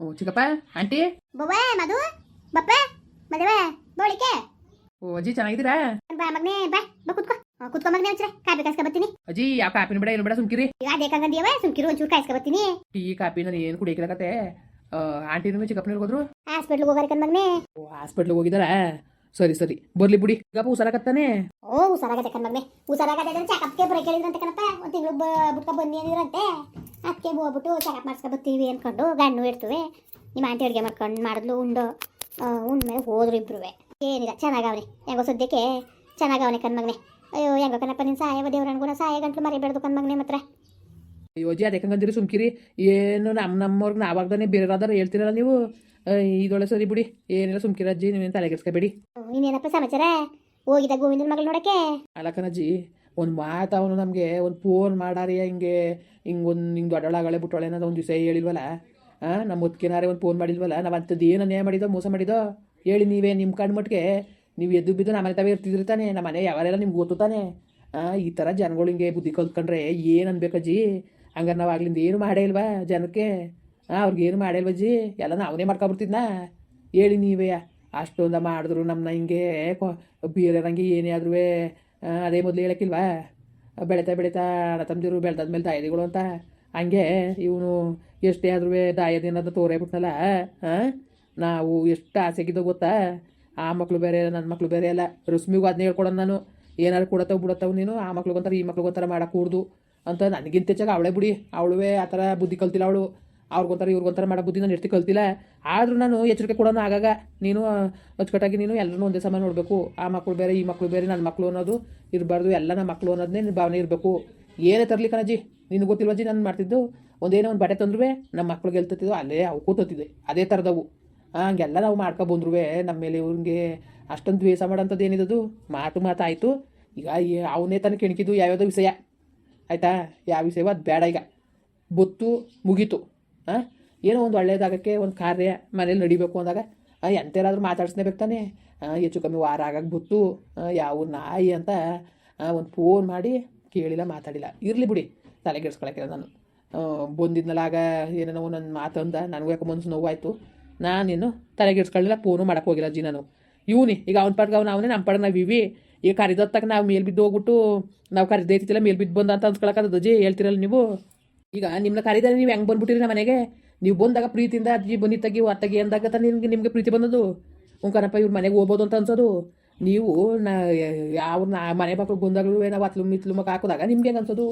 ಓ ಚಿಕ್ಕಪ್ಪ ಆಂಟಿ? ಬವ್ವ ಮಧು ಬಪ್ಪ ಮದುವೆ ಬೋಳಿಕೆ. ಓ ಅಜ್ಜಿ ಚೆನ್ನಾಗಿದ್ದೀರಾ? ಬಾ ಮಗ್ನೆ ಬಾ ಬಾ ಕುತ್ಕೋ. ಆ, ಕುತ್ಕೋ ಮಗ್ನೆ ಒಂಚೂರ ಕಾಪಿ ಕಾಯ್ಸ್ಕೊ ಬರ್ತೀನಿ. ಅಜ್ಜಿ ಯಾವ ಕಾಪಿನ ಬೇಡ ಏನು ಬೇಡ ಸುಮ್ಕಿರಿ. ಅದೇ ಕಂಗಂದಿಯವ ಸುಮ್ಕಿರು ಒಂಚೂರು ಕಾಯಿಸ್ಕೊ ಬರ್ತೀನಿ. ಟೀ ಕಾಪಿ ನಾನು ಏನು ಆಂಟಿ ಆಂಟಿನೂ ಚಿಕ್ಕಪ್ಪನ ಹೋದ್ರು? ಹಾಸ್ಪಿಟ್ಲ್ಗೆ ಹೋಗಾರಿಕನ್ ಮಗ್ನೆ. ಓ ಹಾಸ್ಪಿಟ್ಲಿಗೆ ಹೋಗಿದಾರಾ ಸರಿ ಸರಿ. ಬರ್ಲಿ ಬಿಡಿ. ಗಪ್ಪ ಹುಷಾರಾಕತ್ತಾನೆ ಓ ಹುಷಾರಾಗತ್ತೆ ಕಣ್ ಮಗ್ನೆ ಹುಷಾರಾಗತ್ತೆ ಚೆಕಪ್ಗೆ ಬರೋ ಕೇಳಿದ್ರಂತೆ ಕಣಪ್ಪ. ಒಂದು ತಿಂಗಳು ಬಿಟ್ಕೊ ಬನ್ನಿ ಅಂದಿರಂತೆ ಅದಕ್ಕೆ ಹೋಗ್ಬಿಟ್ಟು ಚೆಕಪ್ ಮಾಡಿಸ್ಕೊ ಬರ್ತೀವಿ ಅನ್ಕೊಂಡು ಗಣ್ಣು ಇಡ್ತೀವಿ ನಿಮ್ಮ ಆಂಟಿ ಅಡುಗೆ ಮಾಡ್ಕೊಂಡು ಮಾಡಿದ್ಲು, ಉಂಡು. ಉಂಡ್ಮೇಲೆ ಹೋದ್ರು ಇಬ್ರುವೆ. ಏನಿಲ್ಲ, ಚೆನ್ನಾಗವನೆ. ಹೆಂಗೋ ಸದ್ಯಕ್ಕೆ ಚೆನ್ನಾಗವನೆ ಕಣ್ಮಗ್ನೆ ಅಯ್ಯೋ, ಹೆಂಗೋ ಕಣಪ್ಪ ನಿನ್ನ ಸಾಯವ ದೇವ್ರ ಅನ್ಗುಣ ಸಹಾಯ ಗಂಟ್ಲು ಮರಿಬೇಡ್ದು ಕಣ್ಮಗ್ನೆ ಮಾತ್ರ. ಅಯ್ಯೋ ಅಜ್ಜಿ ಅದಕ್ಕೆ ಹಂಗಂದಿರಿ ಸುಮ್ಕಿರಿ. ಏನು ನಮ್ಮ ನಮ್ಮವ್ರಿಗೆ ನಾವಾಗ್ದಾನೆ ಬೇರೆದಾರ ಹೇಳ್ತೀರಲ್ಲ ನೀವು? ಇದೊಳೆ ಸರಿ ಬಿಡಿ. ಏನಿಲ್ಲ ಸುಮ್ಕಿರ ಅಜ್ಜಿ ನೀವೇನು ತಲೆಗೆಡ್ಸ್ಕೊಬೇಡಿ ಇನ್ನೇನಪ್ಪ ಸಮಾಚಾರ? ಹೋಗಿದ್ದ ಗೋವಿಂದನ ಮಗಳು ನೋಡಕ್ಕೆ? ಅಲ್ಲಕ್ಕನಜ್ಜಿ ಒಂದು ಮಾತು ಅವನು ನಮಗೆ ಒಂದು ಫೋನ್ ಮಾಡಾರಿ ಹಿಂಗೆ ಹಿಂಗೆ ಒಂದು ಹಿಂಗೆ ದೊಡ್ಡಳಾಗಳೆ ಬಿಟ್ಟೊಳೆ ಅನ್ನೋದು ಒಂದು ದಿವಸ ಹೇಳಿಲ್ವಲ್ಲ? ಹಾಂ ನಮ್ಮ ಮುದ್ಕಿನಾರೆ ಒಂದು ಫೋನ್ ಮಾಡಿಲ್ವಲ್ಲ? ನಾವು ಅಂಥದ್ದು ಏನು ಅನ್ಯಾಯ ಮಾಡಿದೋ ಮೋಸ ಮಾಡಿದೋ? ಹೇಳಿ ನೀವೇ ನಿಮ್ಮ ಕಣ್ಣು ಮಟ್ಟಿಗೆ ನೀವು ಎದ್ದು ಬಿದ್ದು ನಮ್ಮ ಮನೆ ತಾವೇ ಇರ್ತಿದ್ರಿ ತಾನೆ ನಮ್ಮ ಮನೆ ಯಾವಾರೆಲ್ಲ ನಿಮ್ಗೆ ಗೊತ್ತು ತಾನೆ? ಈ ಥರ ಜನಗಳು ಹಿಂಗೆ ಬುದ್ಧಿ ಕಲ್ತ್ಕೊಂಡ್ರೆ ಏನು ಅನ್ಬೇಕಜ್ಜಿ? ಹಂಗಾರೆ ನಾವು ಆಗ್ಲಿಂದ ಏನು ಮಾಡೇ ಇಲ್ವಾ ಜನಕ್ಕೆ? ಅವ್ರಿಗೆ ಏನು ಇಲ್ವಜ್ಜಿ ಎಲ್ಲ ನಾವೇ ಮಾಡ್ಕೊಬಿಡ್ತಿದ್ನಾ? ಹೇಳಿ ನೀವೇ. ಅಷ್ಟೊಂದ ಮಾಡಿದ್ರು ನಮ್ಮನ್ನ ಹಿಂಗೆ ಬೇರೆರಂಗೆ ಏನೇ ಆದ್ರೂ ಅದೇ ಮೊದಲು ಹೇಳಕ್ಕಿಲ್ವಾ? ಬೆಳೀತಾ ಬೆಳೀತಾ ಅಣ್ಣ ತಮ್ಮದಿರು ಬೆಳೆದಾದ್ಮೇಲೆ ತಾಯಿಗಳು ಅಂತ. ಹಂಗೆ ಇವನು ಎಷ್ಟೇ ಆದ್ರೂ ದಾಯದಿನದ ತೋರೇ ಬಿಟ್ನಲ್ಲ ಹಾಂ ನಾವು ಎಷ್ಟು ಆಸೆಗಿದ್ದೋ ಗೊತ್ತಾ? ಆ ಮಕ್ಕಳು ಬೇರೆ ನನ್ನ ಮಕ್ಕಳು ಬೇರೆ ಅಲ್ಲ ರಶ್ಮಿಗೂ ಅದನ್ನ ಹೇಳ್ಕೊಡೋಣ ನಾನು. ಏನಾದ್ರು ಕೊಡತ್ತವು ಬಿಡತ್ತವ ನೀನು, ಆ ಮಕ್ಳಿಗೊಂಥರ, ಈ ಮಕ್ಳಿಗೊಂಥರ ಮಾಡಕ್ಕೆ ಅಂತ ನನಗಿಂತ ಹೆಚ್ಚಾಗ ಅವಳೇ ಬಿಡಿ. ಅವಳುವೇ ಆ ಥರ ಬುದ್ಧಿ ಕಲ್ತಿಲ್ಲ ಅವಳು. ಅವ್ರಿಗೊಂಥರ ಇವ್ರಿಗೊಂಥರ ಮಾಡೋ ಬುದ್ಧಿ ನಾನು ಎಷ್ಟಿ ಕಲ್ತಿಲ್ಲ. ಆದರೂ ನಾನು ಎಚ್ಚರಿಕೆ ಕೊಡೋನು ಆಗಾಗ ನೀನು ಅಚ್ಚುಕಟ್ಟಾಗಿ ನೀನು ಎಲ್ಲರೂ ಒಂದೇ ಸಮ ನೋಡಬೇಕು. ಆ ಮಕ್ಕಳು ಬೇರೆ, ಈ ಮಕ್ಕಳು ಬೇರೆ, ನನ್ನ ಮಕ್ಕಳು ಅನ್ನೋದು ಇರಬಾರ್ದು. ಎಲ್ಲ ನಮ್ಮ ಮಕ್ಕಳು ಅನ್ನೋದನ್ನೇ ನಿನ್ನ ಭಾವನೆ ಇರಬೇಕು. ಏನೇ ತರಲಿ ಕಣಜ್ಜಿ. ನಿನಗೆ ಗೊತ್ತಿಲ್ವಜ್ಜಿ ನಾನು ಮಾಡ್ತಿದ್ದು? ಒಂದೇನೋ ಒಂದು ಬಟ್ಟೆ ತಂದ್ರೂ ನಮ್ಮ ಮಕ್ಳು ಗೆಲ್ತಿದ್ದು ಅಲ್ಲೇ ಅವು ಕೂತತ್ತಿದೆ. ಅದೇ ಥರದವು. ಹಂಗೆಲ್ಲ ನಾವು ಮಾಡ್ಕೊ ಬಂದ್ರೂ ನಮ್ಮ ಮೇಲೆ ಇವ್ರಿಗೆ ಅಷ್ಟೊಂದು ದ್ವೇಷ ಮಾಡೋಂಥದ್ದು ಏನಿದದು? ಮಾತು ಮಾತಾಯಿತು. ಈಗ ಅವನೇ ತನಕ ಕೆಣಕಿದ್ದು ಯಾವ್ಯಾವುದೋ ವಿಷಯ. ಆಯಿತಾ? ಯಾವ ವಿಷಯವೋ ಅದು ಬೇಡ ಈಗ. ಬುತ್ತು ಮುಗೀತು. ಹಾಂ ಏನೋ ಒಂದು ಒಳ್ಳೆಯದಾಗಕ್ಕೆ ಒಂದು ಕಾರ್ಯ ಮನೇಲಿ ನಡಿಬೇಕು ಅಂದಾಗ ಎಂತೇರಾದ್ರೂ ಮಾತಾಡ್ಸ್ಲೇಬೇಕು ತಾನೆ. ಹೆಚ್ಚು ಕಮ್ಮಿ ವಾರ ಆಗಕ್ಕೆ ಬೊತ್ತು. ಯಾವ ನಾಯಿ ಅಂತ ಒಂದು ಫೋನ್ ಮಾಡಿ ಕೇಳಿಲ್ಲ, ಮಾತಾಡಿಲ್ಲ. ಇರಲಿ ಬಿಡಿ ತಲೆಗೆಡ್ಸ್ಕೊಳಕ್ಕಿಲ್ಲ ನಾನು. ಬಂದಿದ್ನಲ್ಲ ಆಗ ಏನೇನೋ ನನ್ನ ಮಾತಂದ ನನಗೂ ಯಾಕೆ ಮನ್ಸು ನೋವಾಯಿತು. ನಾನೇನು ತಲೆಗೆಡ್ಸ್ಕೊಳ್ಳಿಲ್ಲ ಫೋನು ಮಾಡೋಕ್ಕೆ ಹೋಗಿಲ್ಲ ಜಿ ನಾನು. ಇವನಿ, ಈಗ ಅವ್ನ ಪಡ್ಗೆ ಅವ್ನು, ಅವನೇ, ನಮ್ಮ ಪಡ್ಗೆ ನಾವು ಇವಿ ಈಗ ಕರಿದೊತ್ತಾಗ ನಾವು ಮೇಲ್ ಬಿದ್ದು ಹೋಗ್ಬಿಟ್ಟು ನಾವು ಕರಿದೈತಿಲ್ಲ ಮೇಲ್ ಬಿದ್ದು ಬಂದ ಅಂತ ಅನ್ಸ್ಕೊಳಕ್ಕದ ಅಜ್ಜಿ, ಹೇಳ್ತಿರಲ್ಲ ನೀವು? ಈಗ ನಿಮ್ಮನ್ನ ಕರೀತಾರೆ ನೀವು ಹೆಂಗೆ ಬಂದ್ಬಿಟ್ಟಿರಿ ನಮ್ಮ ಮನೆಗೆ? ನೀವು ಬಂದಾಗ ಪ್ರೀತಿಯಿಂದ ಅಜ್ಜಿ ಬನ್ನಿ ತಗಿ ಅತ್ತಗಿ ಅಂದಾಗ ತಾನೆ ನಿಮ್ಗೆ, ನಿಮಗೆ ಪ್ರೀತಿ ಬಂದದು ಉಂಕನಪ್ಪ ಇವ್ರ ಮನೆಗೆ ಹೋಗ್ಬೋದು ಅಂತ ಅನ್ಸೋದು. ನೀವು ನಾ, ಯಾವ ಮನೆ ಮಕ್ಳು ಬಂದಾಗಲೂ ನಾವು ಅತ್ಲು, ಮಿತ್ಲು ಮಕ್ಕ ಹಾಕೋದಾಗ ನಿಮ್ಗೆ ಹೆಂಗೆ ಅನ್ಸೋದು?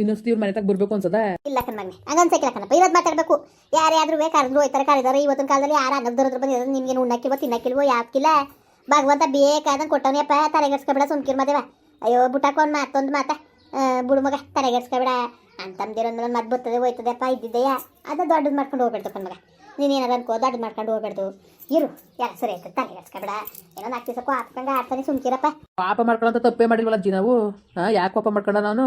ಇನ್ನೊಂದ್ಸತಿ ಇವ್ರ ಮನೆ ತಗ ಬರಬೇಕು ಅನ್ಸದ? ಇಲ್ಲ ಕಣ್ ಮಗ್ನೆ ಹಂಗನ್ಸಕ್ಕಿಲ್ಲ ಕಣಪ್ಪ ಇವತ್ತು ಮಾತಾಡಬೇಕು. ಯಾರ್ಯಾದ್ರೂ ಕರೆದ್ರು ಹೋಯ್ತಾರೆ, ಕರೆದಾರೆ. ಇವತ್ತಿನ ಕಾಲದಲ್ಲಿ ಯಾರು ಅನ್ನದ್ರದ್ರ ಬಂದಿದ್ದಾರೆ ನಿಮ್ಗೆ ಉಣ್ಣಕ್ಕಿಲ್ವೋ, ತಿನ್ನಕ್ಕಿಲ್ವೋ ಯಾಕಿಲ್ಲ ಭಗವಂತ ಬೇಕಾದಂಗೆ ಕೊಟ್ಟವನಿಯಪ್ಪ ತಲೆಗೆಡ್ಸ್ಕೊಬೇಡ, ಸುಮ್ಕಿರ್ ಮದೇವ. ಅಯ್ಯೋ ಬುಟ್ಟಾಕೊಂಡ್ ಮಾತೊಂದು ಮಾತ ಬುಡು ಮಗ, ತಲೆಗೆಡ್ಸ್ಕೊಬೇಡ. ಅಂತಂದಿರೋ ಮದ್ ಬರ್ತದೆ ಹೋಯ್ತದೆಪ್ಪ ಇದ್ದಿದ್ದೆಯಾ ಅದ ದೊಡ್ಡದು ಮಾಡ್ಕೊಂಡು ಹೋಗ್ಬಿಡ್ತು ಕಣ್ಮಗ ನೀನು ಏನಾರ ಅನ್ಕೋ, ದೊಡ್ಡದು ಮಾಡ್ಕೊಂಡು ಹೋಗ್ಬಿಡ್ದು. ಇರು, ಯಾರು ಸರಿ ಆಯ್ತು, ತಲೆಗೆಡ್ಸ್ಕೊಬೇಡ. ಏನೋ ನಾಲ್ಕು ದಿವಸಕ್ಕೂ ಹಾಕ್ಕೊಂಡು ಆಡ್ತಾನೆ, ಸುಮ್ಕಿರಪ್ಪ. ಪಾಪ ಮಾಡ್ಕೊಳ್ಳೋಂಥ ತಪ್ಪೇ ಮಾಡಿಲ್ವಲ್ಲ ಅಜ್ಜಿ ನಾವು? ಯಾಕೆ ಪಾಪ ಮಾಡ್ಕೊಂಡ ನಾನು?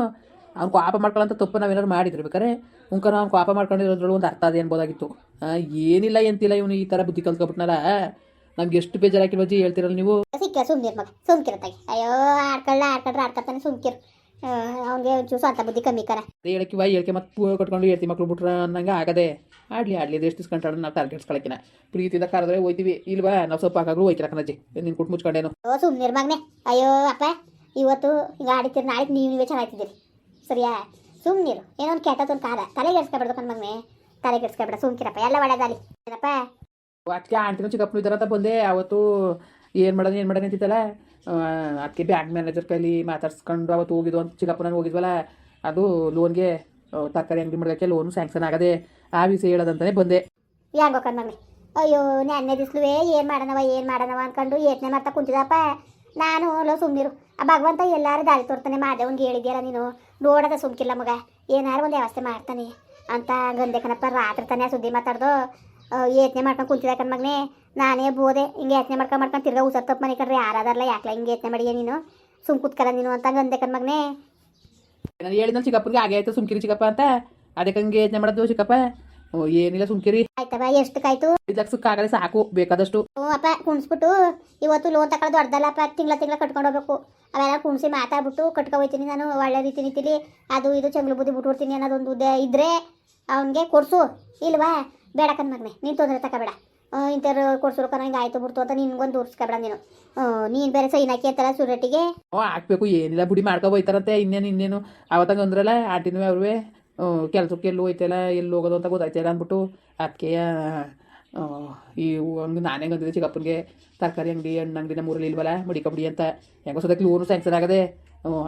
ಅವ್ನು ಪಾಪ ಮಾಡ್ಕೊಳ್ಳೋಂಥ ತಪ್ಪು ನಾವೇನಾದ್ರು ಮಾಡಿದ್ರು ಬೇಕಾರೆ? ಉಂಕ ಅವ್ನು ಪಾಪ ಮಾಡ್ಕೊಂಡಿರೋದ್ರೊಳಗೆ ಒಂದು ಅರ್ಥ ಅದು ಅನ್ಬೋದಾಗಿತ್ತು ಹಾಂ ಏನಿಲ್ಲ, ಎಂತಿಲ್ಲ ಇವನು ಈ ಥರ ಬುದ್ಧಿ ಕಲ್ತ್ಕೊಬಿಟ್ನಲ್ಲ. ನಮ್ಗೆ ಎಷ್ಟು ಬೇಜಾರಾಕಿಲ್ವ ಅಜ್ಜಿ ಹೇಳ್ತಿರಲ್ಲ ನೀವು? ಸಿಕ್ಕ ಸುಮ್ನಿರ್ ಮಗ ಸುಮ್ಕಿರತ್ತಾಗಿ ಅಯ್ಯೋ ಆಡ್ಕೊಳ್ಳ ಆಡ್ಕೊಂಡ್ರೆ ಆಡ್ಕೊತಾನೆ ಸುಮ್ಕಿರು ಅವ್ನಿಗೆ ಒಂಚೂರು ಸ್ವಂತ ಬುದ್ಧಿ ಕಮ್ಮಿ ಕರ ಹೇಳಕ್ಕೆ ಬಾಯಿ ಹೇಳ್ಕೆ ಮತ್ತೆ ಪೂ ಕಟ್ಕೊಂಡು ಹೇಳ್ತಿ ಮಕ್ಳು ಬಿಟ್ರ ಅನ್ನಂಗೆ ಆಗದೆ. ಆಡ್ಲಿ ಆಡ್ಲಿ ಎಷ್ಟು ದಿಸ್ಕೊಂಡ್ರೆ ನಾವು ಟಾರ್ಗೆಟ್ಸ್ಕೊಳಕಿನ ಪ್ರೀತಿಯಿಂದ ಕರೆದ್ರೆ ಹೋಯ್ತೀವಿ. ಇಲ್ವಾ ನಾವು ಸ್ವಲ್ಪ ಹಾಕಾಗ್ರು ಹೋಯ್ತಿರ ಕಣಜ್ಜಿ? ನಿನ್ನ ಕುಟ್ ಮುಚ್ಕೊಂಡೇನು? ಓ ಸುಮ್ನಿರ್ ಮಗನೇ. ಅಯ್ಯೋ ಅಪ್ಪ ಇವತ್ತು ಗಾಡಿ ಆಡಿತೀರಿ ನಾಳೆ ನೀವು ನೀವೇ ಚೆನ್ನಾಗ್ತಿದ್ದೀರಿ. ಸರಿಯಾ? ಸುಮ್ನಿರು ಏನೋ ಒಂದು ಕೆಟ್ಟದೊಂದು ಕಾಲ ತಲೆಗೆಡ್ಸ್ಕೊಬೇಡ್ದು ಕಣ್ ತಲೆ ಕೆಡ್ಸ್ಕೊಬಿಡ ಸುಮ್ಕಿರಪ್ಪ. ಎಲ್ಲ ಒಳ್ಳೇದಾಲಿ ಏನಪ್ಪ? ಅದಕ್ಕೆ ಆಂಟಿನೂ ಚಿಕ್ಕಪ್ಪನು ಇದ್ದಾರ ಅಂತ ಬಂದೆ. ಅವತ್ತು ಏನು ಮಾಡೋದು ಏನು ಮಾಡೋದು ಅಂತಿತ್ತಲ್ಲ? ಅದಕ್ಕೆ ಬ್ಯಾಂಕ್ ಮ್ಯಾನೇಜರ್ ಕೈಲಿ ಮಾತಾಡ್ಸ್ಕೊಂಡು ಅವತ್ತು ಹೋಗಿದ್ವು ಅಂತ ಚಿಕ್ಕಪ್ಪನ ಹೋಗಿದ್ವಲ್ಲ? ಅದು ಲೋನ್ಗೆ ತರಕಾರಿ ಅಂಗಡಿ ಮಾಡೋದಕ್ಕೆ ಲೋನು ಸ್ಯಾಂಕ್ಷನ್ ಆಗದೆ ಆ ವಿಷಯ ಹೇಳೋದಂತಾನೆ ಬಂದೆ. ಯಾಕೋ ಅಯ್ಯೋ, ನೆನ್ನೆ ದಿಸ್ಲುವೆ ಏನು ಮಾಡೋಣವ ಏನು ಮಾಡೋಣವ ಅನ್ಕೊಂಡು ಯೋಚನೆ ಮಾಡ್ತಾ ಕುಂತಿದಪ್ಪ. ನಾನು ಲೋ ಸುಮ್ನಿರು. ಆ ಭಗವಂತ ಎಲ್ಲಾರು ದಾರಿ ತೋರ್ತಾನೆ ಒಂದು ಹೇಳಿದ್ಯಾರ ನೀನು? ನೋಡದ ಸುಮ್ಕಿಲ್ಲ ಮಗ. ಏನಾರು ಒಂದು ವ್ಯವಸ್ಥೆ ಮಾಡ್ತಾನೆ ಅಂತ ಗಂದೆ ಕಣಪ್ಪ ರಾತ್ರಿ ತಾನೇ ಸುದ್ದಿ ಮಾತಾಡ್ದು. ಯೋಚನೆ ಮಾಡ್ಕೊಂಡು ಕುಂತಿದ್ದ ಕಣ್ ಮಗನೇ. ನಾನೇ ಬೋದೆ. ಹಿಂಗೆ ಯೋಚನೆ ಮಾಡ್ಕೊಂಡು ಮಾಡ್ಕೊಂಡು ತಿರ್ಗಾ ಉಸರ್ ತಪ್ಪು ಮನೆ ಕಣ್ರಿ. ಯಾರಾದಾರಲ್ಲ ಯಾಕಲ ಹಿಂಗೆ ಯೋಚನೆ ಮಾಡಿ ನೀನು? ಸುಮ್ ಕುತ್ಕಲ್ಲ ನೀನು ಅಂತ ಅಂದೆ ಕಣ್ ಮಗನೇ. ನಾನು ಹೇಳಿದ್ನಲ್ಲ ಚಿಕ್ಕಪ್ಪನಿಗೆ ಹಾಗೆ ಆಯ್ತು ಸುಮ್ಕಿರಿ ಚಿಕ್ಕಪ್ಪ ಅಂತ. ಅದಕ್ಕೆ ಹಂಗೆ ಯೋಚನೆ ಮಾಡೋದು ಚಿಕ್ಕಪ್ಪ. ಓ, ಏನಿಲ್ಲ ಸುಮ್ಕಿರಿ. ಆಯ್ತವ ಎಷ್ಟು ಕಾಯ್ತು ಐದು ಸಾಕು ಬೇಕಾದಷ್ಟು. ಹ್ಞೂ ಅಪ್ಪ ಕುಣಿಸ್ಬಿಟ್ಟು ಇವತ್ತು ಲೋನ್ ತಗೊಳ್ಳೋದು ಅಲ್ಲಪ್ಪ ತಿಂಗಳ ತಿಂಗಳ ಕಟ್ಕೊಂಡು ಹೋಗ್ಬೇಕು. ಅವೆಲ್ಲ ಕುಣಿಸಿ ಮಾತಾಡ್ಬಿಟ್ಟು ಕಟ್ಕೊ ಹೋಯ್ತೀನಿ ನಾನು. ಒಳ್ಳೆ ರೀತಿ ರೀತಿಲಿ ಅದು ಇದು ಚಂಗ್ಳು ಬುದ್ಧಿ ಬಿಟ್ಬಿಡ್ತೀನಿ ಅನ್ನೋದೊಂದು ಉದ್ದೆ ಇದ್ರೆ ಅವನಿಗೆ ಕೊಡ್ಸು. ಇಲ್ವಾ? ಬೇಡ ಕನ್ ಮಗನೆ ನೀನು ತೊಂದರೆ ತಗೋಬೇಡ. ಇಂಥವ್ರು ಕೊಡ್ಸೋರು ಕಣ ಹಿಂಗೆ ಆಯ್ತು ಬಿಡ್ತು ಅಂತ ನಿನ್ಗೊಂದು ದೂರ್ಸ್ಕೊಬೇಡ ನೀನು. ನೀನು ಬೇರೆ ಸೈನ್ ಹಾಕಿ ಅಂತಲ್ಲ ಸುರಟ್ಟಿಗೆ ಓ ಹಾಕ್ಬೇಕು ಏನಿಲ್ಲ ಬುಡಿ ಮಾಡ್ಕೊ ಹೋಯ್ತಾರಂತೆ ಇನ್ನೇನು ಇನ್ನೇನು. ಅವತ್ತಂಗ ಅಂದ್ರಲ್ಲ ಆಟಿನ ಅವ್ರೆ ಕೆಲ್ಸಕ್ಕೆ ಎಲ್ಲೂ ಹೋಯ್ತಲ್ಲ ಎಲ್ಲಿ ಹೋಗೋದು ಅಂತ ಗೊತ್ತಾಯ್ತಲ್ಲ ಅಂದ್ಬಿಟ್ಟು ಅದಕ್ಕೆ ಈ ಹಂಗೆ ನಾನೇ ಅಂದಿದ್ದೆ ಚಿಕ್ಕಪ್ಪನಿಗೆ ತರಕಾರಿ ಅಂಗಡಿ ಹಣ್ಣು ಅಂಗಡಿ ನಮ್ಮ ಊರಲ್ಲಿ ಇಲ್ವಲ್ಲ ಮಡಿಕಬಡಿ ಅಂತ. ಹೆಂಗೋ ಸದಕ್ಕೆ ಲೋನು ಸ್ಯಾಂಕ್ಷನ್ ಆಗದೆ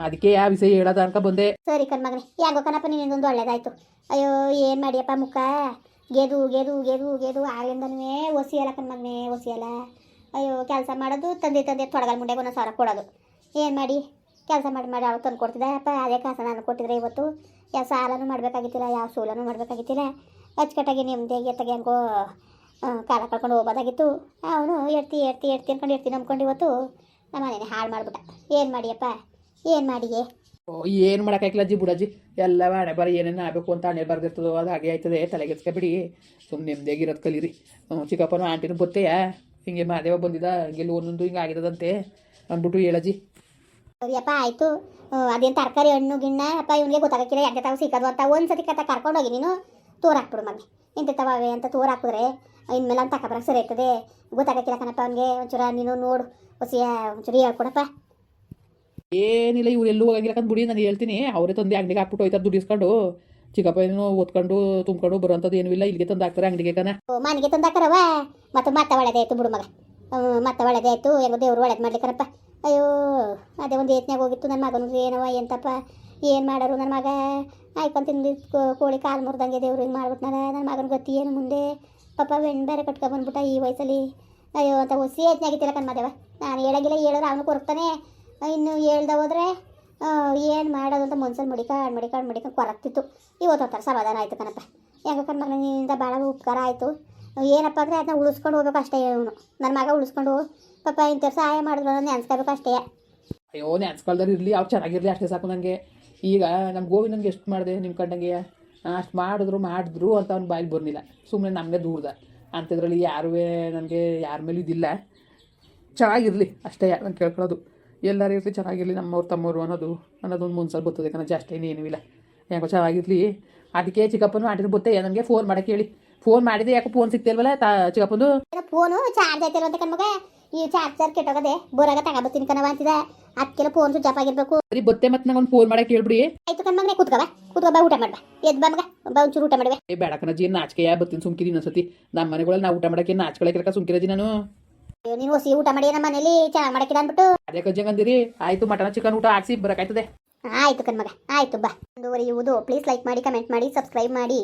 ಅದಕ್ಕೆ ಆ ವಿಷಯ ಹೇಳೋದ ಅನ್ಕ ಬಂದೆ. ಸರಿ ಕಣ್ ಮಗನೆ ಯಾಕೋ ಕಣಪ್ಪ ನಿನ್ನೊಂದು ಒಳ್ಳೇದಾಯ್ತು. ಅಯ್ಯೋ ಏನು ಮಾಡಿಯಪ್ಪ ಮುಖ? ಗೆದು ಗೆದು ಗೆದು ಗೆದು ಆಗ್ಲಿಂದನೂ ಒಸಿಯಲ್ಲ ಕಣ್ ಮಗನೆ ಒಸಿ ಅಲ್ಲ ಅಯ್ಯೋ, ಕೆಲಸ ಮಾಡೋದು, ತಂದೆ ತಂದೆ, ತೊಡಗಲ್ ಮುಂಡೆಗೆ ಒಂದೊಂದು ಸಾವಿರ ಕೊಡೋದು. ಏನು ಮಾಡಿ? ಕೆಲಸ ಮಾಡಿ ಮಾಡಿ ಅವ್ರು ತಂದು ಕೊಡ್ತಿದ್ದೆ. ಅಪ್ಪ, ಅದೇ ಕಾಸ ನಾನು ಕೊಟ್ಟಿದ್ರೆ ಇವತ್ತು. ಯಾವ ಸಾಲನೂ ಮಾಡಬೇಕಾಗಿತ್ತಿಲ್ಲ ಯಾವ ಸೂಲನೂ ಮಾಡಬೇಕಾಗಿತ್ತಿಲ್ಲ. ಅಚ್ಚುಕಟ್ಟಾಗಿ ನಿಮ್ಮದೇ ಎತ್ತಗೆ ಹೆಂಗೋ ಕಾಲ ಕಳ್ಕೊಂಡು ಹೋಗೋದಾಗಿತ್ತು ಅವನು ಎಡ್ತಿ ಎಡ್ತಿ ಎಡ್ತಿ ಅನ್ಕೊಂಡು ಎಡ್ತೀನಿ ನಂಬ್ಕೊಂಡು ಇವತ್ತು ನಮ್ಮ ಮನೇನೆ ಹಾಳು ಮಾಡಿಬಿಟ್ಟ. ಏನು ಮಾಡಿಯಪ್ಪ ಏನು ಮಾಡಿಯೇ ಏನು ಮಾಡೋಕ್ಕಾಗಿಲ್ಲ ಜಿ ಬುಡಜ್ಜಿ? ಎಲ್ಲ ಹಣೆ ಬರ ಏನೇನು ಆಗಬೇಕು ಅಂತ ಹಣೆ ಬರ್ದಿರ್ತದೋ, ಅದು ಹಾಗೆ ಆಯ್ತದೆ ತಲೆಗೆಸ್ಕೊಬಿಡಿ ಸುಮ್ಮನೆ ನೆಮ್ಮದಿಯಾಗಿರೋದು ಕಲೀರಿ. ಚಿಕ್ಕಪ್ಪನೂ ಆಂಟಿನೂ ಗೊತ್ತೇ ಹಿಂಗೆ ಮಾದೇವ ಬಂದಿದ್ದ ಹಿಂಗೆ ಒಂದೊಂದು ಹಿಂಗೆ ಆಗಿರೋದಂತೆ ಅಂದ್ಬಿಟ್ಟು ಹೇಳಜ್ಜಿ ಸರಿಯಪ್ಪ ಆಯಿತು. ಅದೇನು ತರಕಾರಿ, ಹಣ್ಣು, ಗಿಣ್ಣ, ಅಪ್ಪ, ಇವನಿಗೆ ಗೊತ್ತಾಗಕ್ಕಿಲ್ಲ ಯಾಕೆ ತಾವು ಸಿಕ್ಕದು ಅಂತ. ಒಂದು ಸತಿ ಕತ್ತ ಕರ್ಕೊಂಡೋಗಿ ನೀನು ತೋರ್ ಹಾಕ್ಬಿಡು ಮನೆ ಇಂಥವೇ ಅಂತ ತೋರ್ ಹಾಕಿದ್ರೆ ಇನ್ಮೇಲೆ ಅಂತ ತಗೊಬರಕ್ಕೆ ಸರಿ ಇರ್ತದೆ. ಗೊತ್ತಾಗಕ್ಕಿಲ್ಲ ಕಣಪ್ಪ ಅವನಿಗೆ, ಒಂಚೂರ ನೀನು ನೋಡು. ಹೊಸಿಯ ಒಂಚೂರು ಹೇಳ್ಕೊಡಪ್ಪ. ಏನಿಲ್ಲ, ಇವ್ರು ಎಲ್ಲೂ ಹೋಗಿರಕಂತ ಬಿಡಿ, ನಾನು ಹೇಳ್ತೀನಿ. ಅವರೇ ತಂದು ಅಂಗಡಿಗೆ ಹಾಕ್ಬಿಟ್ಟು ಹೋಯ್ತಾರೆ ದುಡ್ಡು ಇಸ್ಕೊಂಡು. ಚಿಕ್ಕಪ್ಪ ಏನೋ ಓದ್ಕೊಂಡು, ತುಂಬ್ಕೊಂಡು ಬರೋಂಥದ್ದು ಏನೂ ಇಲ್ಲ, ಇಲ್ಲಿಗೆ ತಂದು ಹಾಕ್ತಾರೆ ಅಂಗಡಿಗೆ ಕಣ. ಮನೆಗೆ ತಂದು ಮತ್ತು ಮತ್ತೆ ಒಳ್ಳೇದೇ ಆಯ್ತು ಬಿಡು ಮಗ. ಮತ್ತೆ ಒಳ್ಳೇದೇ ಆಯ್ತು, ಹೆಂಗೋ ದೇವ್ರು ಒಳ್ಳೇದು ಮಾಡ್ಲಿಕ್ಕನಪ್ಪ ಅಯ್ಯೋ, ಅದೇ ಒಂದು ಏತ್ನಾಗ ಹೋಗಿತ್ತು ನನ್ನ ಮಗನಿಗೆ ಏನವ ಎಂತಪ್ಪ? ಏನು ಮಾಡೋರು ನನ್ನ ಮಗ? ಆಯ್ಕೊಂಡು ತಿಂದು ಕೋಳಿ ಕಾಲು ಮುರಿದಂಗೆ ದೇವ್ರು ಹಿಂಗೆ ಮಾಡ್ಬಿಟ್ನಾರ ನನ್ನ ಮಗನ ಗತಿ ಏನು ಮುಂದೆ? ಪಾಪ ಬೆಣ್ಣು ಬೇರೆ ಕಟ್ಕೊಂಡ್ಬಂದ್ಬಿಟ್ಟ ಈ ವಯಸ್ಸಲ್ಲಿ. ಅಯ್ಯೋ, ಅಂತ ಹೊಸಿ ಏತ್ನಾಗಿತ್ತಿಲ್ಲ ಕಣ್ಮದೇವ ನಾನು ಹೇಳಂಗಿಲ್ಲ ಹೇಳಿದ್ರೆ ಅವನು ಕೊರಗ್ತಾನೆ. ಇನ್ನು ಹೇಳ್ದೆ ಹೋದ್ರೆ ಏನು ಮಾಡೋದಂತ ಮನ್ಸಲ್ಲಿ ಮಡಿಕಾಡು ಮಡಿಕಾಡು, ಮಡಿಕೊಂಡು ಕೊರತ್ತಿತ್ತು ಇವತ್ತು ಸಮಾಧಾನ ಆಯ್ತು ಕಣಪ್ಪ. ಹೆಂಗ ನಿನ್ನಿಂದ ಭಾಳ ಉಪಕಾರ ಆಯಿತು. ಏನಪ್ಪ ಅಂದರೆ ಅದನ್ನ ಉಳಿಸ್ಕೊಂಡು ಹೋಗ್ಬೇಕು ಅಷ್ಟೇ ಇವನು. ನನ್ನ ಮಗ ಉಳಿಸ್ಕೊಂಡು ಪಾಪ ಇಂಥವ್ರು ಸಹಾಯ ಮಾಡಿದ್ರು ಅನ್ನೋದು ನೆನ್ಸ್ಕೋಬೇಕು ಅಷ್ಟೇ. ಅಯ್ಯೋ ನೆನ್ಸ್ಕೊಳ್ದಾರು ಇರಲಿ, ಅವ್ರು ಚೆನ್ನಾಗಿರಲಿ ಅಷ್ಟೇ ಸಾಕು ನನಗೆ ಈಗ ನಮ್ಮ ಗೋವಿ ನನಗೆ ಎಷ್ಟು ಮಾಡಿದೆ ನಿಮ್ಮ ಕಂಡಂಗೆ? ಅಷ್ಟು ಮಾಡಿದ್ರು ಮಾಡಿದ್ರು ಅಂತ ಅವ್ನು ಬಾಯಿಗೆ ಬರ್ನಿಲ್ಲ ಸುಮ್ಮನೆ ನಮಗೆ ದೂರದ. ಅಂಥದ್ರಲ್ಲಿ ಯಾರೂ ನನಗೆ ಯಾರ ಮೇಲೂ ಇದಿಲ್ಲ. ಚೆನ್ನಾಗಿರಲಿ ಅಷ್ಟೇ ನಾನು ಕೇಳ್ಕೊಳ್ಳೋದು ಎಲ್ಲರೂ ಇರಲಿ ಚೆನ್ನಾಗಿರಲಿ ನಮ್ಮವ್ರು ತಮ್ಮವರು ಅನ್ನೋದು ಅನ್ನೋದೊಂದು ಮುನ್ಸಲ್ಲಿ ಬರ್ತದೆ ಕಣ ಜಾಸ್ತಿ ಇನ್ನೇನೂ ಇಲ್ಲ. ಯಾಕೋ ಚೆನ್ನಾಗಿರಲಿ. ಅದಕ್ಕೆ ಚಿಕ್ಕಪ್ಪನು ಆಂಟಿನೂ ಬತ್ತೆ ನನಗೆ ಫೋನ್ ಮಾಡಕ್ಕೆ ಹೇಳಿ. ಫೋನ್ ಮಾಡಿದೆ ಯಾಕೋ ಫೋನ್ ಸಿಗ್ತಿಲ್ವಲ್ಲ ತಾ ಚಿಕ್ಕಪ್ಪಂದು? ಫೋನು ಚಾರ್ಜ್ ಆಯ್ತಿರೋ ಅಂತ ಕಣ್ಮಗ? ಈ ಚಾರ್ಜರ್ ಕೆಟ್ಟೋಗದೆ ಬೋರಾಗ ತಗೋಬತ್ತೀನಿ ಕಣವ ಅಂತಿದ. ಅದಕ್ಕೆಲ್ಲ ಫೋನ್ ಸ್ವಿಚ್ ಆಫ್ ಆಗಿರ್ಬೇಕು. ಸರಿ ಬತ್ತೆ ಮತ್ತೆ ನಂಗೆ ಒಂದು ಫೋನ್ ಮಾಡಕ್ಕೆ ಹೇಳ್ಬಿಡಿ. ಆಯ್ತು ಕಣ್ಮಗನೆ ಕೂತ್ಕವ ಕೂತ್ಕೊ ಬಾ. ಊಟ ಮಾಡ್ಬಾ. ಎದ್ ಬಾ ಮಗ ಬಾ ಒಂಚೂರು ಊಟ ಮಾಡುವೆ ಏ ಬೇಡ ನಾಚಿಕೆ ಯಾ ಬತ್ತೀನಿ ಸುಮ್ಕಿರಿ ಇನ್ನೊಂದ್ಸತಿ ನಮ್ಮ ಮನೆಗಳಲ್ಲಿ ನಾ ಊಟ ಮಾಡಕ್ಕೆ ನಾಚ್ಕೊಳಕ್ಕೆ ಸುಮ್ಕಿರಜ್ಜಿ ನಾನು. ನೀನು ಹೊಸಿ ಊಟ ಮಾಡಿ ನಮ್ಮ ಮನೇಲಿ ಚೆನ್ನಾಗಿ ಮಾಡಕ್ಕಿಲ್ಲ ಅಂದ್ಬಿಟ್ಟು. ಅದೇ ಕಜ್ಜಂಗ್ ಅಂದಿರಿ ಆಯ್ತು ಮಟನ್ ಚಿಕನ್ ಊಟ ಹಾಕ್ಸಿ ಬರಕಾಯ್ತದೆ ಆಯ್ತು ಕಣ್ಮಗ ಆಯ್ತು ಬಾ. ಮುಂದುವರಿಯುವುದು. ಪ್ಲೀಸ್ ಲೈಕ್ ಮಾಡಿ ಕಮೆಂಟ್ ಮಾಡಿ ಸಬ್ಸ್ಕ್ರೈಬ್ ಮಾಡಿ.